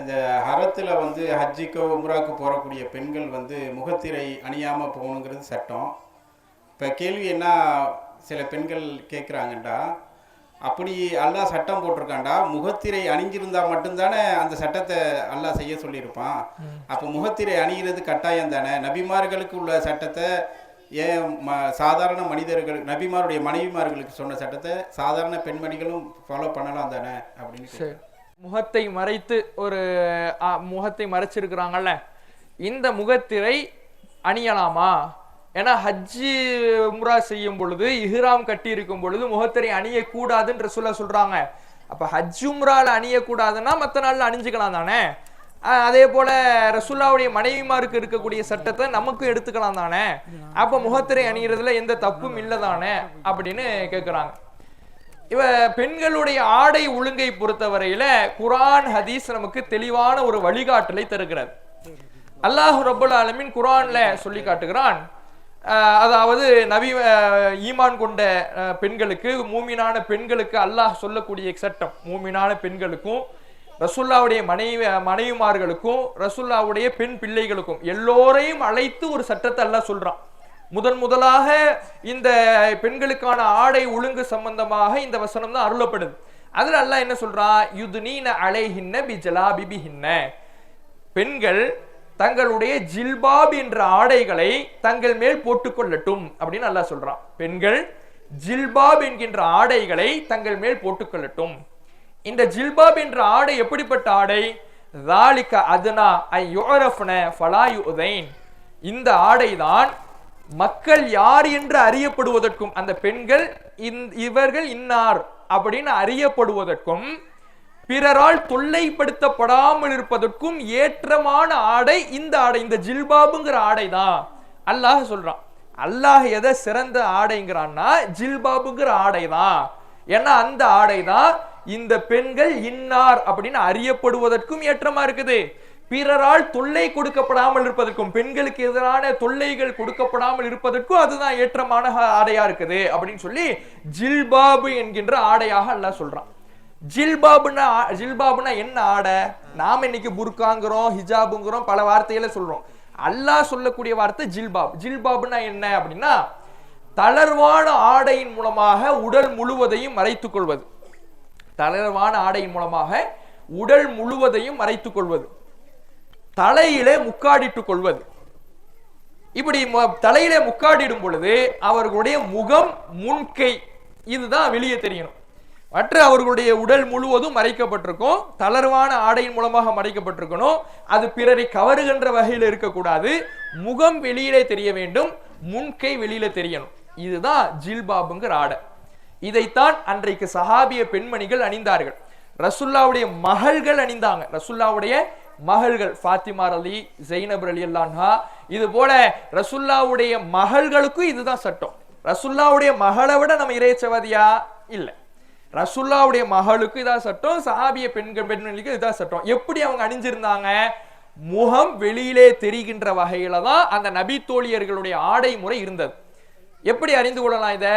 இந்த ஹரத்தில் வந்து ஹஜ்ஜிக்கோ உம்ராக்கு போகக்கூடிய பெண்கள் வந்து முகத்திரை அணியாமல் போகணுங்கிறது சட்டம். இப்போ கேள்வி என்ன சில பெண்கள் கேட்குறாங்கண்டா அப்படி அல்லாஹ் சட்டம் போட்டிருக்காண்டா முகத்திரை அணிஞ்சிருந்தா மட்டும்தானே அந்த சட்டத்தை அல்லாஹ் செய்ய சொல்லியிருப்பான். அப்போ முகத்திரை அணிகிறது கட்டாயம் தானே? நபிமார்களுக்கு உள்ள சட்டத்தை ஏன் ம சாதாரண மனிதர்கள் நபிமாருடைய மனைவிமார்களுக்கு சொன்ன சட்டத்தை சாதாரண பெண்மணிகளும் ஃபாலோ பண்ணலாம் தானே? அப்படின்னு முகத்தை மறைத்து ஒரு முகத்தை மறைச்சிருக்கிறாங்கல்ல? இந்த முகத்திரை அணியலாமா? ஏன்னா ஹஜ்ஜி உம்ரா செய்யும் பொழுது இஹ்ராம் கட்டி இருக்கும் பொழுது முகத்திரை அணியக்கூடாதுன்ற சொல்ல சொல்றாங்க. அப்ப ஹஜ் உம்ரால அணியக்கூடாதுன்னா மற்ற நாள்ல அணிஞ்சுக்கலாம் தானே? அதே போல ரசுல்லாவுடைய மனைவிமாருக்கு இருக்கக்கூடிய சட்டத்தை நமக்கும் எடுத்துக்கலாம் தானே? அப்ப முகத்திரை அணிகிறதுல எந்த தப்பும் இல்லை தானே அப்படின்னு கேக்குறாங்க. இவ பெண்களுடைய ஆடை ஒழுங்கை பொறுத்தவரையில குரான் ஹதீஸ் நமக்கு தெளிவான ஒரு வழிகாட்டலை தருகிறது. அல்லாஹ் ரபுல் ஆலமின் குரான்ல சொல்லி காட்டுகிறான். அதாவது நவி ஈமான் கொண்ட பெண்களுக்கு மூமினான பெண்களுக்கு அல்லாஹ் சொல்லக்கூடிய சட்டம். மூமினான பெண்களுக்கும் ரசுல்லாவுடைய மனைவி மனைவிமார்களுக்கும் ரசுல்லாவுடைய பெண் பிள்ளைகளுக்கும் எல்லோரையும் அழைத்து ஒரு சட்டத்தை அல்லாஹ் சொல்றான். முதன் முதலாக இந்த பெண்களுக்கான ஆடை ஒழுங்கு சம்பந்தமாக இந்த வசனம் தான் அருளப்படுது. அதில் அல்லா என்ன சொல்றான் யுதுனீன அலைஹின்ன பிஜலா பிபிஹின்ன பெண்கள் தங்களுடைய ஜில்பாப் என்ற ஆடைகளை தங்கள் மேல் போட்டுக்கொள்ளட்டும் அப்படின்னு நல்லா சொல்றான் பெண்கள் ஜில்பாப் என்கின்ற ஆடைகளை தங்கள் மேல் போட்டுக்கொள்ளட்டும் இந்த ஜில்பாப் என்ற ஆடை எப்படிப்பட்ட ஆடை? தாலிக்க அதுனா ஐ யோரஃப்ன ஃபலாயு உதைன் இந்த ஆடை தான் மக்கள் யார் என்று அறியப்படுவதற்கும் அந்த பெண்கள் இவர்கள் இன்னார் அப்படின்னு அறியப்படுவதற்கும் பிறரால் தொல்லைப்படுத்தப்படாமல் இருப்பதற்கும் ஏற்றமான ஆடை இந்த ஆடை இந்த ஜில்பாபுங்கிற ஆடை தான் அல்லாஹ் சொல்றான் அல்லாஹ் எதை சிறந்த ஆடைங்கிறான்னா ஜில்பாபுங்கிற ஆடை தான் ஏன்னா அந்த ஆடை தான் இந்த பெண்கள் இன்னார் அப்படின்னு அறியப்படுவதற்கும் ஏற்றமா இருக்குது. பிறரால் தொல்லை கொடுக்கப்படாமல் இருப்பதற்கும் பெண்களுக்கு எதிரான தொல்லைகள் கொடுக்கப்படாமல் இருப்பதற்கும் அதுதான் ஏற்றமான ஆடையா இருக்குது அப்படின்னு சொல்லி ஜில்பாபு என்கின்ற ஆடையாக அல்லாஹ் சொல்றான். ஜில்பாபுனா ஜில்பாபுனா என்ன ஆடை? நாம இன்னைக்கு புர்காங்கிறோம் ஹிஜாபுங்கிறோம் பல வார்த்தைகளை சொல்றோம். அல்லாஹ் சொல்லக்கூடிய வார்த்தை ஜில்பாப். ஜில்பாப்னா என்ன அப்படின்னா தளர்வான ஆடையின் மூலமாக உடல் முழுவதையும் மறைத்துக் கொள்வது தளர்வான ஆடையின் மூலமாக உடல் முழுவதையும் மறைத்துக் கொள்வது தலையிலே முக்காடிட்டுக் கொள்வது. இப்படி தலையிலே முக்காடிடும் பொழுது அவர்களுடைய முகம் முன்கை இதுதான் வெளியே தெரியணும். மற்ற அவர்களுடைய உடல் முழுவதும் மறைக்கப்பட்டிருக்கும். தளர்வான ஆடையின் மூலமாக மறைக்கப்பட்டிருக்கணும். அது பிறரை கவருகின்ற வகையில் இருக்கக்கூடாது. முகம் வெளியிலே தெரிய வேண்டும். முன்கை வெளியில தெரியணும். இதுதான் ஜில்பாபுங்கிற ஆடை. இதைத்தான் அன்றைக்கு சஹாபிய பெண்மணிகள் அணிந்தார்கள். ரசுல்லாவுடைய மகள்கள் அணிந்தாங்க. ரசுல்லாவுடைய மகள்கள் ஃபாத்திமார் அலி ஜெயினபர் அலி அல்லான்ஹா இது போல ரசுல்லாவுடைய மகள்களுக்கும் இதுதான் சட்டம். ரசுல்லாவுடைய மகளை விட நம்ம இறைச்சவாதியா இல்லை. ரசுல்லாவுடைய மகளுக்கும் இதான் சட்டம் சஹாபிய பெண்கள் பெண்களுக்கு இதான் சட்டம். எப்படி அவங்க அணிஞ்சிருந்தாங்க? முகம் வெளியிலே தெரிகின்ற வகையில தான் அந்த நபி தோழியர்களுடைய ஆடை முறை இருந்தது. எப்படி அறிந்து கொள்ளலாம் இதை?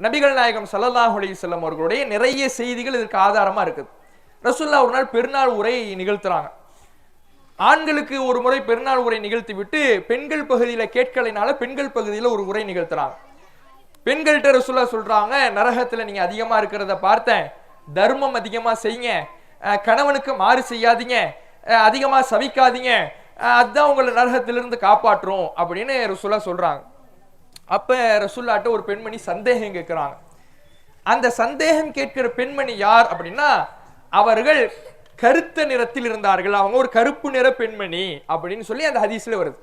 நபிகள் நாயகம் ஸல்லல்லாஹு அலைஹி அவர்களுடைய நிறைய செய்திகள் இதற்கு ஆதாரமாக இருக்குது. ரசுல்லா ஒரு நாள் பெருநாள் உரை நிகழ்த்துறாங்க. ஆண்களுக்கு ஒரு முறை பெருநாள் உரை நிகழ்த்தி விட்டு பெண்கள் பகுதியில் கேட்கலைனால பெண்கள் பகுதியில் ஒரு உரை நிகழ்த்துறாங்க. பெண்கள்கிட்ட ரசுல்லா சொல்கிறாங்க நரகத்தில் நீங்கள் அதிகமாக இருக்கிறத பார்த்தேன். தர்மம் அதிகமாக செய்யுங்க. கணவனுக்கு மாறு செய்யாதீங்க. அதிகமாக சவிக்காதீங்க. அதுதான் உங்களை நரகத்திலிருந்து காப்பாற்றும். அப்படின்னு ரசுல்லா சொல்கிறாங்க அப்போ ரசுல்லாட்ட ஒரு பெண்மணி சந்தேகம் கேட்குறாங்க. அந்த சந்தேகம் கேட்கிற பெண்மணி யார் அப்படின்னா அவர்கள் கருத்த நிறத்தில் இருந்தார்கள். அவங்க ஒரு கருப்பு நிற பெண்மணி அப்படின்னு சொல்லி அந்த ஹதீஸில் வருது.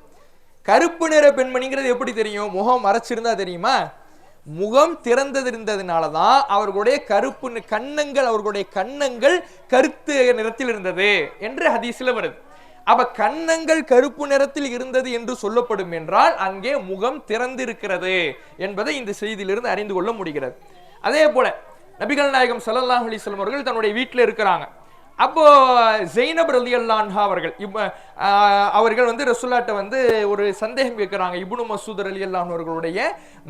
கருப்பு நிற பெண்மணிங்கிறது எப்படி தெரியும்? முகம் மறைச்சிருந்தா தெரியுமா? முகம் திறந்தது இருந்ததுனால தான் அவர்களுடைய கருப்பு கண்ணங்கள் கன்னங்கள் அவர்களுடைய கன்னங்கள் கருத்து நிறத்தில் இருந்தது என்று ஹதீஸில் வருது. அப்ப கன்னங்கள் கருப்பு நிறத்தில் இருந்தது என்று சொல்லப்படும் என்றால் அங்கே முகம் திறந்திருக்கிறது என்பதை இந்த செய்தியிலிருந்து அறிந்து கொள்ள முடிகிறது. அதே போல நபிகள் நாயகம் ஸல்லல்லாஹு அலி அவர்கள் தன்னுடைய வீட்டில் இருக்கிறாங்க. அப்போ ஜெய்னப் ரலியல்லான்ஹா அவர்கள் இப்ப அவர்கள் வந்து ரசுல்லாட்ட வந்து ஒரு சந்தேகம் கேட்கிறாங்க. இபுனு மசூத் ரலியல்லாஹு அவர்களுடைய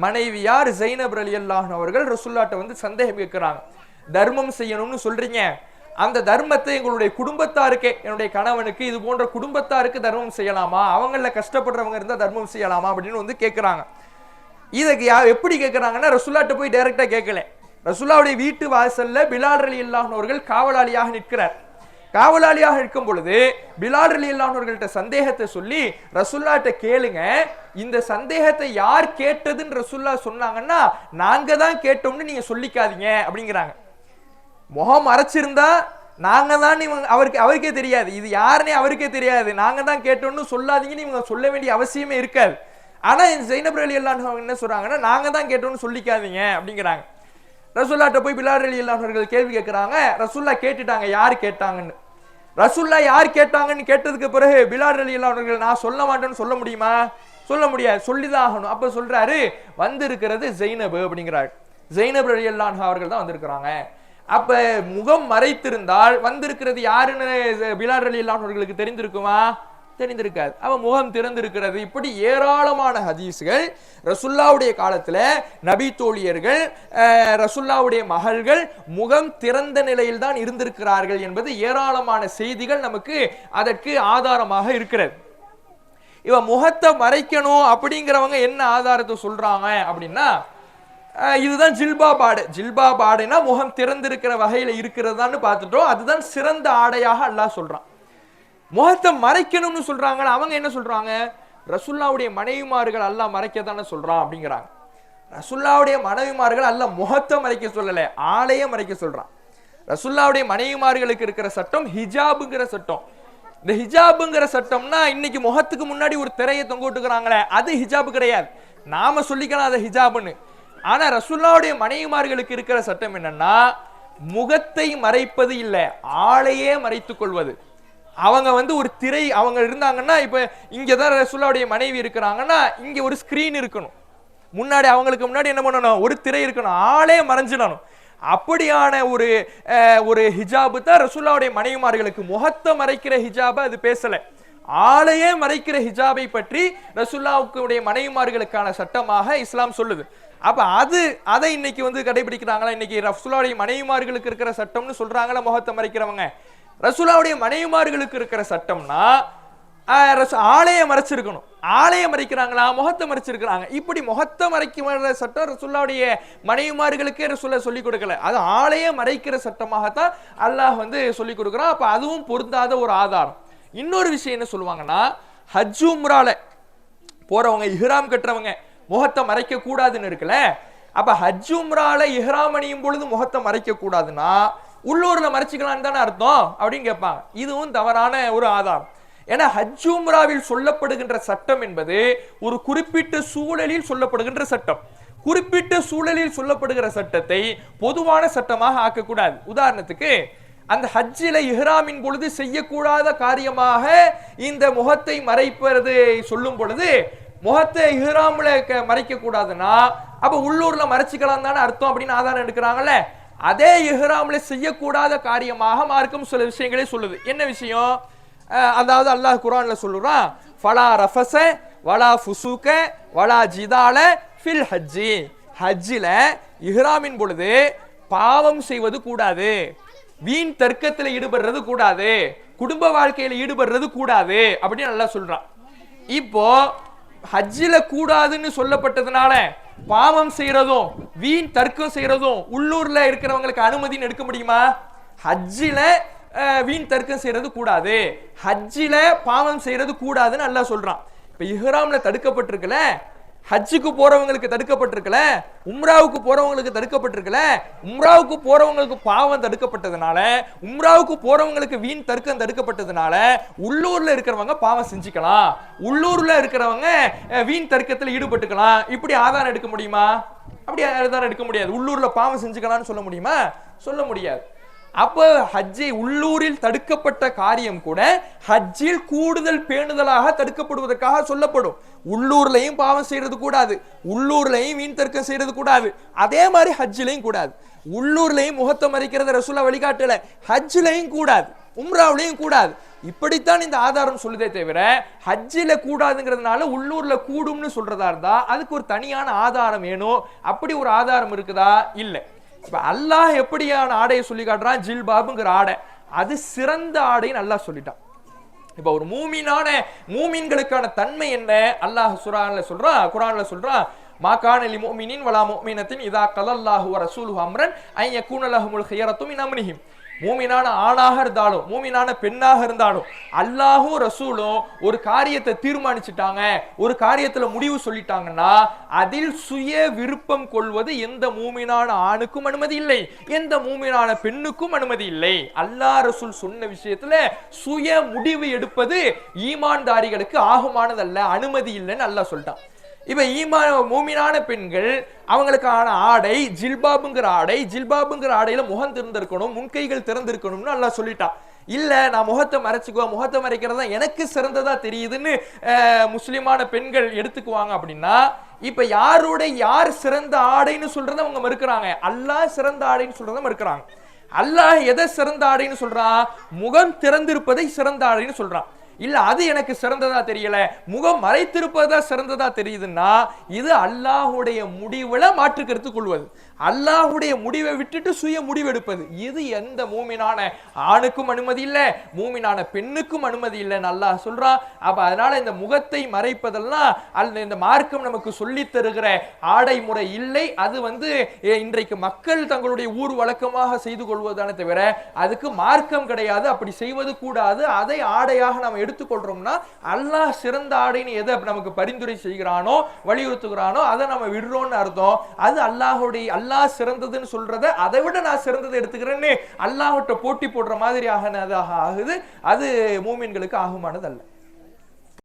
மனைவியார் ஜெய்னப் அல்லாஹ் அவர்கள் ரசுல்லாட்ட வந்து சந்தேகம் கேட்கிறாங்க. தர்மம் செய்யணும்னு சொல்றீங்க. அந்த தர்மத்தை எங்களுடைய குடும்பத்தாருக்கே என்னுடைய கணவனுக்கு இது போன்ற குடும்பத்தாருக்கு தர்மம் செய்யலாமா? அவங்கள கஷ்டப்படுறவங்க இருந்தால் தர்மம் செய்யலாமா? அப்படின்னு வந்து கேட்குறாங்க இதுக்கு யா எப்படி கேட்குறாங்கன்னா ரசுல்லாட்ட போய் டைரெக்டாக கேட்கல ரசுல்லாவுடைய வீட்டு வாசல்ல பிலால் அலி இல்லாதவர்கள் காவலாளியாக நிற்கிறார். காவலாளியாக இருக்கும் பொழுது பிலால் அலி இல்லாதவர்கள்ட்ட சந்தேகத்தை சொல்லி ரசுல்லாட்ட கேளுங்க இந்த சந்தேகத்தை யார் கேட்டதுன்னு ரசுல்லா சொன்னாங்கன்னா நாங்க தான் கேட்டோம்னு நீங்க சொல்லிக்காதீங்க அப்படிங்கிறாங்க. முகம் மறைச்சிருந்தா நாங்கள் தான் இவங்க அவருக்கு அவருக்கே தெரியாது. இது யாருன்னே அவருக்கே தெரியாது. நாங்கள் தான் கேட்டோம்னு சொல்லாதீங்கன்னு இவங்க சொல்ல வேண்டிய அவசியமே இருக்காது. ஆனால் இந்த ஜெயினப் அலி அல்லாஹ் என்ன சொல்கிறாங்கன்னா நாங்கள் தான் கேட்டோம்னு சொல்லிக்காதீங்க அப்படிங்கிறாங்க. ரசுல்லாட்ட போய் பிலார் அலி அல்லாஹர்கள் கேள்வி கேட்குறாங்க ரசுல்லா கேட்டுட்டாங்க. யார் கேட்டாங்கன்னு? ரசுல்லா யார் கேட்டாங்கன்னு கேட்டதுக்கு பிறகு பிலார் அலி அல்லாஹர்கள் நான் சொல்ல மாட்டேன்னு சொல்ல முடியுமா? சொல்ல முடியாது. சொல்லிதான் ஆகணும். அப்போ சொல்கிறாரு வந்திருக்கிறது ஜெயினப் அப்படிங்கிறார். ஜெயினப் அலி அல்லாஹ் அவர்கள் தான் வந்திருக்கிறாங்க. அப்ப முகம் மறைத்திருந்தால் வந்திருக்கிறது யாருன்னு பிலால் அலி தெரிந்திருக்குமா? தெரிந்திருக்காது. அவன் முகம் திறந்திருக்கிறது. இப்படி ஏராளமான ஹதீஸ்கள் ரசுல்லாவுடைய காலத்தில் நபி தோழியர்கள் ரசுல்லாவுடைய மகள்கள் முகம் திறந்த நிலையில் தான் இருந்திருக்கிறார்கள் என்பது ஏராளமான செய்திகள் நமக்கு அதற்கு ஆதாரமாக இருக்கிறது. இவன் முகத்தை மறைக்கணும் அப்படிங்கிறவங்க என்ன ஆதாரத்தை சொல்றாங்க அப்படின்னா இதுதான் ஜில்பா பாடு. ஜில்பா பாடைனா முகம் திறந்திருக்கிற வகையில் இருக்கிறதான்னு பார்த்துட்டோம். அதுதான் சிறந்த ஆடையாக அல்லாஹ் சொல்கிறான் முகத்தை மறைக்கணும்னு சொல்கிறாங்கன்னு அவங்க என்ன சொல்கிறாங்க ரசுல்லாவுடைய மனைவிமார்கள் அல்லாஹ் மறைக்கத்தானே சொல்கிறான் அப்படிங்கிறாங்க. ரசுல்லாவுடைய மனைவிமார்கள் அல்லாஹ் முகத்தை மறைக்க சொல்லலை ஆளையே மறைக்க சொல்கிறான் ரசுல்லாவுடைய மனைவிமார்களுக்கு இருக்கிற சட்டம் ஹிஜாபுங்கிற சட்டம். இந்த ஹிஜாபுங்கிற சட்டம்னா இன்னைக்கு முகத்துக்கு முன்னாடி ஒரு திரையை தொங்க விட்டுக்கிறாங்களே அது ஹிஜாபு கிடையாது. நாம சொல்லிக்கலாம் அதை ஹிஜாபுன்னு. ஆனா ரசுல்லாவுடைய மனைவிமார்களுக்கு இருக்கிற சட்டம் என்னன்னா முகத்தை மறைப்பது இல்லை ஆளையே மறைத்துக் கொள்வது. அவங்க வந்து ஒரு திரை அவங்க இருந்தாங்கன்னா இப்ப இங்க தான் ரசுல்லாவுடைய மனைவி இருக்கிறாங்கன்னா இங்க ஒரு ஸ்கிரீன் இருக்கணும். முன்னாடி அவங்களுக்கு முன்னாடி என்ன பண்ணணும்? ஒரு திரை இருக்கணும். ஆளே மறைஞ்சிடணும். அப்படியான ஒரு ஒரு ஹிஜாபு தான் ரசுல்லாவுடைய மனைவிமார்களுக்கு. முகத்தை மறைக்கிற ஹிஜாபை அது பேசலை. ஆளையே மறைக்கிற ஹிஜாபை பற்றி ரசுல்லாவுக்குடைய மனைவிமார்களுக்கான சட்டமாக இஸ்லாம் சொல்லுது. அப்ப அது அதை இன்னைக்கு வந்து கடைபிடிக்கிறாங்களா? இன்னைக்கு ரசுல்லாவுடைய மனைவிமார்களுக்கு இருக்கிற சட்டம்னு சொல்றாங்களா முகத்தை மறைக்கிறவங்க? ரசுல்லாவுடைய மனைவிமார்களுக்கு இருக்கிற சட்டம்னா ஆஹ், மறைச்சிருக்கணும். ஆலையை மறைக்கிறாங்களா? முகத்தை மறைச்சிருக்கிறாங்க. இப்படி முகத்தை மறைக்கிற சட்டம் ரசுல்லாவுடைய மனைவிமார்களுக்கே ரசுல்லா சொல்லி கொடுக்கல. அது ஆலையை மறைக்கிற சட்டமாகத்தான் அல்லாஹ் வந்து சொல்லி கொடுக்குறான். அப்ப அதுவும் பொருந்தாத ஒரு ஆதாரம். இன்னொரு விஷயம் என்ன சொல்லுவாங்கன்னா ஹஜ் உம்ரால போறவங்க இஹ்ராம் கட்டுறவங்க முகத்தை மறைக்க கூடாதுன்னு இருக்குல்ல? அப்ப ஹஜ் உம்ரால இஹ்ராம் அணியும் பொழுது முகத்தை மறைக்க கூடாதுன்னா உள்ளூர்ல மறைச்சிக்கலாம்னு தானே அர்த்தம்? அப்படின்னு கேட்பாங்க. இதுவும் தவறான ஒரு ஆதாரம். ஏன்னா ஹஜ் உம்ராவில் சொல்லப்படுகின்ற சட்டம் என்பது ஒரு குறிப்பிட்ட சூழலில் சொல்லப்படுகின்ற சட்டம். குறிப்பிட்ட சூழலில் சொல்லப்படுகிற சட்டத்தை பொதுவான சட்டமாக ஆக்கக்கூடாது. உதாரணத்துக்கு அந்த ஹஜ்ஜில இஹ்ராமின் பொழுது செய்யக்கூடாத காரியமாக இந்த முகத்தை மறைப்பது சொல்லும் பொழுது முகத்தை இஹ்ராமில் க- மறைக்க கூடாதுன்னா அப்ப உள்ளூர்ல மறைச்சிக்கலாம் தானே அர்த்தம் அப்படின்னு ஆதாரம் எடுக்கிறாங்கல்ல? அதே இஹ்ராமில் செய்யக்கூடாத காரியமாக மார்க்கம் சில விஷயங்களே சொல்லுது. என்ன விஷயம்? அதாவது அல்லாஹ் குரானில் சொல்லுறான் ஃபலா ரஃபச வலா ஃபுசூக்க வலா ஜிதால ஃபில் ஹஜ்ஜி. ஹஜ்ஜில் இஹ்ராமின் பொழுது பாவம் செய்வது கூடாது. வீண் தர்க்கத்தில் ஈடுபடுறது கூடாது குடும்ப வாழ்க்கையில் ஈடுபடுறது கூடாது அப்படின்னு நல்லா சொல்றான். இப்போ ஹஜ்ஜில் கூடாதுன்னு சொல்லப்பட்டதுனால பாவம் செய்யறதும் வீண் தர்க்கம் செய்யறதும் உள்ளூர்ல இருக்கிறவங்களுக்கு அனுமதின்னு எடுக்க முடியுமா? ஹஜ்ஜில வீண் தர்க்கம் செய்யறது கூடாது ஹஜ்ஜில பாவம் செய்யறது கூடாதுன்னு நல்லா சொல்றான். இப்ப இஹ்ராம்ல தடுக்கப்பட்டிருக்கல ஹஜ்ஜுக்கு போறவங்களுக்கு தடுக்கப்பட்டிருக்கல உம்ராவுக்கு போறவங்களுக்கு தடுக்கப்பட்டிருக்கல உம்ராவுக்கு போறவங்களுக்கு பாவம் தடுக்கப்பட்டதுனால உம்ராவுக்கு போறவங்களுக்கு வீண் தர்க்கம் தடுக்கப்பட்டதுனால உள்ளூர்ல இருக்கிறவங்க பாவம் செஞ்சுக்கலாம். உள்ளூர்ல இருக்கிறவங்க வீண் தர்க்கத்தில் ஈடுபட்டுக்கலாம். இப்படி ஆதாரம் எடுக்க முடியுமா? அப்படி ஆதாரம் எடுக்க முடியாது. உள்ளூர்ல பாவம் செஞ்சுக்கலாம்னு சொல்ல முடியுமா? சொல்ல முடியாது. அப்போ ஹஜ்ஜை உள்ளூரில் தடுக்கப்பட்ட காரியம் கூட ஹஜ்ஜில் கூடுதல் பேணுதலாக தடுக்கப்படுவதற்காக சொல்லப்படும். உள்ளூர்லையும் பாவம் செய்யறது கூடாது. உள்ளூர்லையும் வீண் தர்க்கம் செய்யறது கூடாது. அதே மாதிரி ஹஜ்ஜிலையும் கூடாது. உள்ளூர்லையும் முகத்தை மறைக்கிறது ரசூலா வழிகாட்டல. ஹஜ்ஜிலையும் கூடாது. உம்ராவிலையும் கூடாது. இப்படித்தான் இந்த ஆதாரம் சொல்லுதே தவிர ஹஜ்ஜில் கூடாதுங்கிறதுனால உள்ளூரில் கூடும்னு சொல்றதா இருந்தா அதுக்கு ஒரு தனியான ஆதாரம் வேணும். அப்படி ஒரு ஆதாரம் இருக்குதா? இல்லை. இப்போ அல்லாஹ் எப்படியான ஆடையை சொல்லி காட்டுறான்? ஜில்பாபுங்கிற ஆடை. அது சிறந்த ஆடைன்னு அல்லாஹ் சொல்லிட்டான். இப்போ ஒரு மூமினான மூமின்களுக்கான தன்மை என்ன? அல்லாஹ் சுரான்ல சொல்றான் குரான்ல சொல்றான் மா மோமினின் வலா முஃமினத்தின் இதா கலல்லாஹு வ அம்ரன் ஐ யகூன லஹுமுல் இன் அம்னிஹிம் மூமினான ஆணாக இருந்தாலும் மூமினான பெண்ணாக இருந்தாலும் அல்லாஹும் ரசூலும் ஒரு காரியத்தை தீர்மானிச்சுட்டாங்க ஒரு காரியத்துல முடிவு சொல்லிட்டாங்கன்னா அதில் சுய விருப்பம் கொள்வது எந்த மூமினான ஆணுக்கும் அனுமதி இல்லை எந்த மூமினான பெண்ணுக்கும் அனுமதி இல்லை. அல்லாஹ் ரசூல் சொன்ன விஷயத்துல சுய முடிவு எடுப்பது ஈமான்தாரிகளுக்கு ஆகுமானதல்ல அனுமதி இல்லைன்னு அல்லாஹ் சொல்லிட்டான். இப்ப ஈமா மூமினான பெண்கள் அவங்களுக்கான ஆடை ஜில்பாபுங்கிற ஆடை ஜில்பாபுங்கிற ஆடையில முகம் திறந்திருக்கணும் முன்கைகள் திறந்திருக்கணும்னு நல்லா சொல்லிட்டான் இல்ல நான் முகத்தை மறைச்சுக்குவேன் முகத்தை மறைக்கிறது தான் எனக்கு சிறந்ததா தெரியுதுன்னு முஸ்லிமான பெண்கள் எடுத்துக்குவாங்க அப்படின்னா இப்ப யாரோட யார் சிறந்த ஆடைன்னு சொல்றதை அவங்க மறுக்கிறாங்க. அல்லாஹ் சிறந்த ஆடைன்னு சொல்றதை மறுக்கிறாங்க. அல்லாஹ் எதை சிறந்த ஆடைன்னு சொல்றான்? முகம் திறந்திருப்பதை சிறந்த ஆடைன்னு சொல்றான். இல்ல அது எனக்கு சிறந்ததா தெரியல. முகம் மறைத்திருப்பதா சிறந்ததா தெரியுதுன்னா இது அல்லாஹுடைய முடிவுல மாற்று கருத்து கொள்வது. அல்லாஹுடைய முடிவை விட்டுட்டு சுய முடிவெடுப்பது. இது எந்த மூமினான ஆணுக்கும் அனுமதி இல்லை மூமினான பெண்ணுக்கும் அனுமதி இல்லைன்னு அல்லாஹ் சொல்றான் அப்ப அதனால இந்த முகத்தை மறைப்பதெல்லாம் அல்ல இந்த மார்க்கம் நமக்கு சொல்லி தருகிற ஆடை முறை இல்லை. அது வந்து இன்றைக்கு மக்கள் தங்களுடைய ஊர் வழக்கமாக செய்து கொள்வதானே தவிர அதுக்கு மார்க்கம் கிடையாது. அப்படி செய்வது கூடாது. அதை ஆடையாக நாம் எடுத்துக்கொள்றோம்னா அல்லாஹ் சிறந்த ஆடைன்னு எதை நமக்கு பரிந்துரை செய்கிறானோ வலியுறுத்துகிறானோ அதை நம்ம விடுறோம்னு அர்த்தம். அது அல்லாஹுடைய அல்லாஹ் சிறந்ததுன்னு சொல்றத அதை விட நான் சிறந்ததை எடுத்துக்கிறேன்னு அல்லாஹ்விட்ட போட்டி போடுற மாதிரி ஆகினதாக ஆகுது. அது மூமின்களுக்கு ஆகுமானது அல்ல